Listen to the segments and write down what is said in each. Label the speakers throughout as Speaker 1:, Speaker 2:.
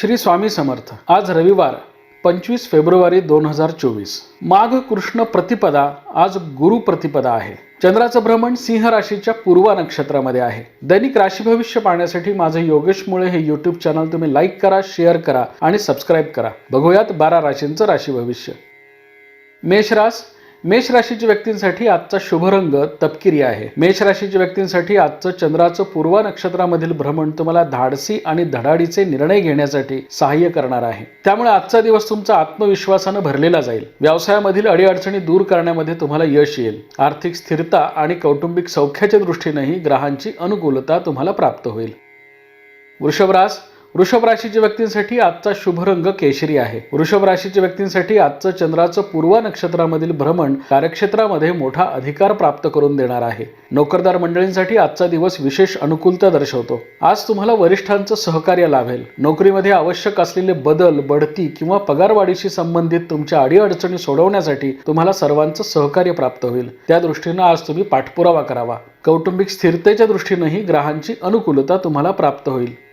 Speaker 1: श्री स्वामी समर्थ. आज रविवार पंचवीस फेब्रुवारी दोन हजार चोवीस. माघ कृष्ण प्रतिपदा आज गुरु प्रतिपदा आहे. चंद्राचं भ्रमण सिंह राशीच्या पूर्वा नक्षत्रामध्ये आहे. दैनिक राशी भविष्य पाहण्यासाठी माझं योगेश मुळे हे युट्यूब चॅनल तुम्ही लाईक करा शेअर करा आणि सबस्क्राईब करा. बघूयात बारा राशींचं राशी भविष्य. मेष रास मेष राशीच्या व्यक्तींसाठी आजचा शुभ रंग तपकिरी आहे. मेष राशीच्या व्यक्तींसाठी आजचं चंद्राचं पूर्वा नक्षत्रामधील भ्रमण तुम्हाला धाडसी आणि धडाडीचे निर्णय घेण्यासाठी सहाय्य करणार आहे. त्यामुळे आजचा दिवस तुमचा आत्मविश्वासानं भरलेला जाईल. व्यवसायामधील अडीअडचणी दूर करण्यामध्ये तुम्हाला यश येईल. आर्थिक स्थिरता आणि कौटुंबिक सौख्याच्या दृष्टीनेही ग्रहांची अनुकूलता तुम्हाला प्राप्त होईल. वृषभ वृषभ राशीच्या व्यक्तींसाठी आजचा शुभ रंग केशरी आहे. वृषभ राशीच्या व्यक्तींसाठी आजचं चंद्राचं पूर्व नक्षत्रामधील भ्रमण कार्यक्षेत्रामध्ये मोठा अधिकार प्राप्त करून देणार आहे. नोकरदार मंडळींसाठी आजचा दिवस विशेष अनुकूलता दर्शवतो. आज तुम्हाला वरिष्ठांचं सहकार्य लाभेल. नोकरीमध्ये आवश्यक असलेले बदल बढती किंवा पगारवाढीशी संबंधित तुमच्या अडीअडचणी सोडवण्यासाठी तुम्हाला सर्वांचं सहकार्य प्राप्त होईल. त्या दृष्टीनं आज तुम्ही पाठपुरावा करावा. कौटुंबिक स्थिरतेच्या दृष्टीनंही ग्रहांची अनुकूलता तुम्हाला प्राप्त होईल.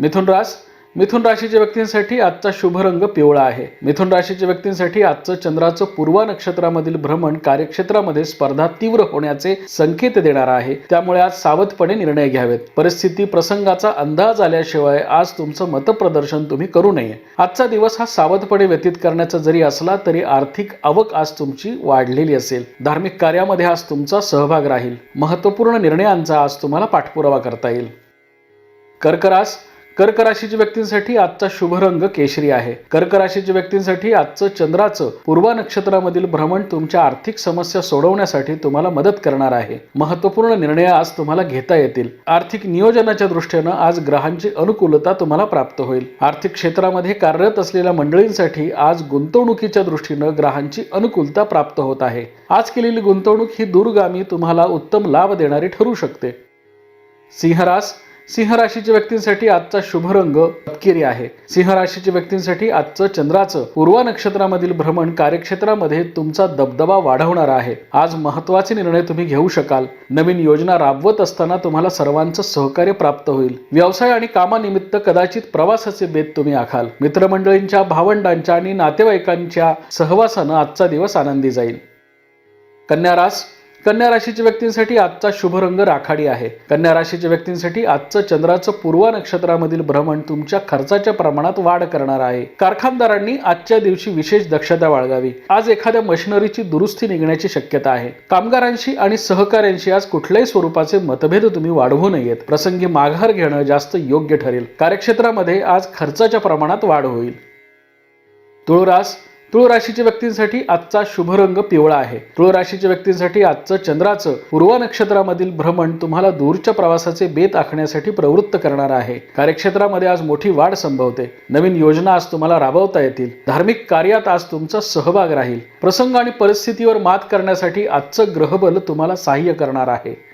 Speaker 1: मिथुन रास मिथुन राशीच्या व्यक्तींसाठी आजचा शुभ रंग पिवळा आहे. मिथुन राशीच्या व्यक्तींसाठी आजचं चंद्राचं पूर्वा नक्षत्रामधील भ्रमण कार्यक्षेत्रामध्ये स्पर्धा तीव्र होण्याचे संकेत देणार आहे. त्यामुळे आज सावधपणे निर्णय घ्यावेत. परिस्थिती प्रसंगाचा अंदाज आल्याशिवाय आज तुमचं मतप्रदर्शन तुम्ही करू नये. आजचा दिवस हा सावधपणे व्यतीत करण्याचा जरी असला तरी आर्थिक आवक आज तुमची वाढलेली असेल. धार्मिक कार्यामध्ये आज तुमचा सहभाग राहील. महत्त्वपूर्ण निर्णयांचा आज तुम्हाला पाठपुरावा करता येईल. कर्करास कर्क राशीच्या व्यक्तींसाठी आजचा शुभ रंग केशरी आहे. कर्क राशीच्या व्यक्तींसाठी आजचं चंद्राचं पूर्व नक्षत्रामधील भ्रमण तुमच्या आर्थिक समस्या सोडवण्यासाठी तुम्हाला मदत करणार आहे. महत्त्वपूर्ण निर्णय आज तुम्हाला घेता येतील. आर्थिक नियोजनाच्या दृष्टीनं आज ग्रहांची अनुकूलता तुम्हाला प्राप्त होईल. आर्थिक क्षेत्रामध्ये कार्यरत असलेल्या मंडळींसाठी आज गुंतवणुकीच्या दृष्टीनं ग्रहांची अनुकूलता प्राप्त होत आहे. आज केलेली गुंतवणूक ही दूरगामी तुम्हाला उत्तम लाभ देणारी ठरू शकते. सिंहरास सिंह राशीच्या व्यक्तींसाठी आजचा शुभ रंग तपकिरी आहे. सिंह राशीच्या व्यक्तींसाठी आजचं चंद्राचं पूर्व नक्षत्रामधील भ्रमण कार्यक्षेत्रामध्ये तुमचा दबदबा वाढवणार आहे. आज महत्त्वाचे निर्णय तुम्ही घेऊ शकाल. नवीन योजना राबवत असताना तुम्हाला सर्वांचं सहकार्य प्राप्त होईल. व्यवसाय आणि कामानिमित्त कदाचित प्रवासाचे बेत तुम्ही आखाल. मित्रमंडळींच्या भावंडांच्या आणि नातेवाईकांच्या सहवासानं आजचा दिवस आनंदी जाईल. कन्या रास कन्या राशीच्या व्यक्तींसाठी आजचा शुभ रंग राखाडी आहे. कन्या राशीच्या व्यक्तींसाठी आजचं चंद्राचं पूर्व नक्षत्रामधील भ्रमण तुमच्या खर्चाच्या प्रमाणात वाढ करणार आहे. कारखानदारांनी आजच्या दिवशी विशेष दक्षता बाळगावी. आज एखाद्या मशिनरीची दुरुस्ती निघण्याची शक्यता आहे. कामगारांशी आणि सहकाऱ्यांशी आज कुठल्याही स्वरूपाचे मतभेद तुम्ही वाढवू नयेत. प्रसंगी माघार घेणं जास्त योग्य ठरेल. कार्यक्षेत्रामध्ये आज खर्चाच्या प्रमाणात वाढ होईल. तुळरास तुळ राशीच्या व्यक्तींसाठी आजचा शुभ रंग पिवळा आहे. तुळ राशीच्या व्यक्तींसाठी आजचं चंद्राचं पूर्व नक्षत्रामधील भ्रमण तुम्हाला दूरच्या प्रवासाचे बेत आखण्यासाठी प्रवृत्त करणार आहे. कार्यक्षेत्रामध्ये आज मोठी वाढ संभवते. नवीन योजना आज तुम्हाला राबवता येतील. धार्मिक कार्यात आज तुमचा सहभाग राहील. प्रसंग आणि परिस्थितीवर मात करण्यासाठी आजचं ग्रहबल तुम्हाला सहाय्य करणार आहे.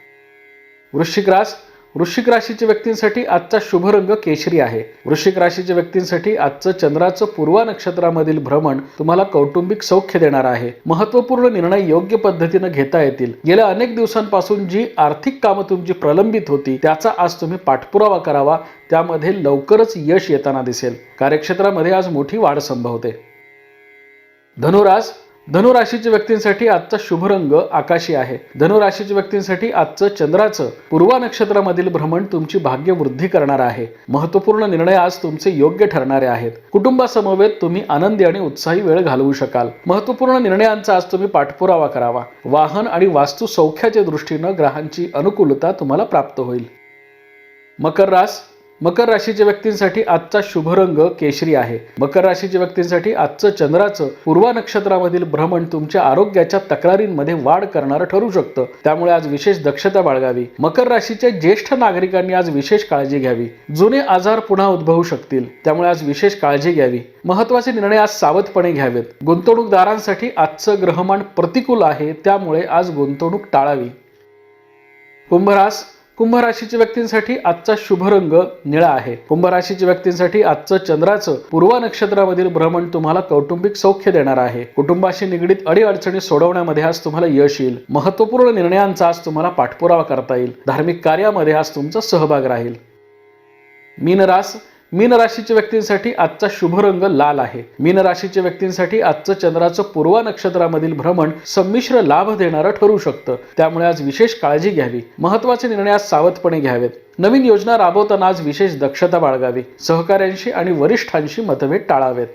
Speaker 1: वृश्चिक रास वृश्चिक राशीच्या व्यक्तींसाठी आजचा शुभ रंग केशरी आहे. वृश्चिक राशीच्या व्यक्तींसाठी आजचं चंद्राचं पूर्वा नक्षत्रामधील भ्रमण तुम्हाला कौटुंबिक सौख्य देणार आहे. महत्त्वपूर्ण निर्णय योग्य पद्धतीनं घेता येतील. गेल्या अनेक दिवसांपासून जी आर्थिक कामं तुमची प्रलंबित होती त्याचा आज तुम्ही पाठपुरावा करावा. त्यामध्ये लवकरच यश येताना दिसेल. कार्यक्षेत्रामध्ये आज मोठी वाढ संभवते. धनुराज धनुराशीच्या व्यक्तींसाठी आजचा शुभ रंग आकाशी आहे. धनुराशीच्या व्यक्तींसाठी आजचं चंद्राचं पूर्वा नक्षत्रामधील भ्रमण तुमची भाग्यवृद्धी करणार आहे. महत्त्वपूर्ण निर्णय आज तुमचे योग्य ठरणारे आहेत. कुटुंबासमवेत तुम्ही आनंदी आणि उत्साही वेळ घालवू शकाल. महत्त्वपूर्ण निर्णयांचा आज तुम्ही पाठपुरावा करावा. वाहन आणि वास्तू सौख्याच्या दृष्टीनं ग्रहांची अनुकूलता तुम्हाला प्राप्त होईल. मकर रास मकर राशीच्या व्यक्तींसाठी आजचा शुभ रंग केशरी आहे. मकर राशीच्या व्यक्तींसाठी आजचं चंद्राचं पूर्वा नक्षत्रामधील भ्रमण तुमच्या आरोग्याच्या तक्रारींमध्ये वाढ करणारं ठरू शकतं. त्यामुळे आज विशेष दक्षता बाळगावी. मकर राशीच्या ज्येष्ठ नागरिकांनी आज विशेष काळजी घ्यावी. जुने आजार पुन्हा उद्भवू शकतील. त्यामुळे आज विशेष काळजी घ्यावी. महत्त्वाचे निर्णय आज सावधपणे घ्यावेत. गुंतवणूकदारांसाठी आजचं ग्रहमान प्रतिकूल आहे. त्यामुळे आज गुंतवणूक टाळावी. कुंभरास कुंभ राशीच्या व्यक्तींसाठी आजचा शुभ रंग निळा आहे. कुंभ राशीच्या व्यक्तींसाठी आजचं चंद्राचं पूर्व नक्षत्रामधील भ्रमण तुम्हाला कौटुंबिक सौख्य देणार आहे. कुटुंबाशी निगडीत अडीअडचणी सोडवण्यामध्ये आज तुम्हाला यश येईल. महत्त्वपूर्ण निर्णयांचा आज तुम्हाला पाठपुरावा करता येईल. धार्मिक कार्यामध्ये आज तुमचा सहभाग राहील. मीनरास मीन राशीच्या व्यक्तींसाठी आजचा शुभ रंग लाल आहे. मीन राशीच्या व्यक्तींसाठी आजचं चंद्राचं पूर्वा नक्षत्रामधील भ्रमण संमिश्र लाभ देणारं ठरू शकतं. त्यामुळे आज विशेष काळजी घ्यावी. महत्त्वाचे निर्णय आज सावधपणे घ्यावेत. नवीन योजना राबवताना आज विशेष दक्षता बाळगावी. सहकाऱ्यांशी आणि वरिष्ठांशी मतभेद टाळावेत.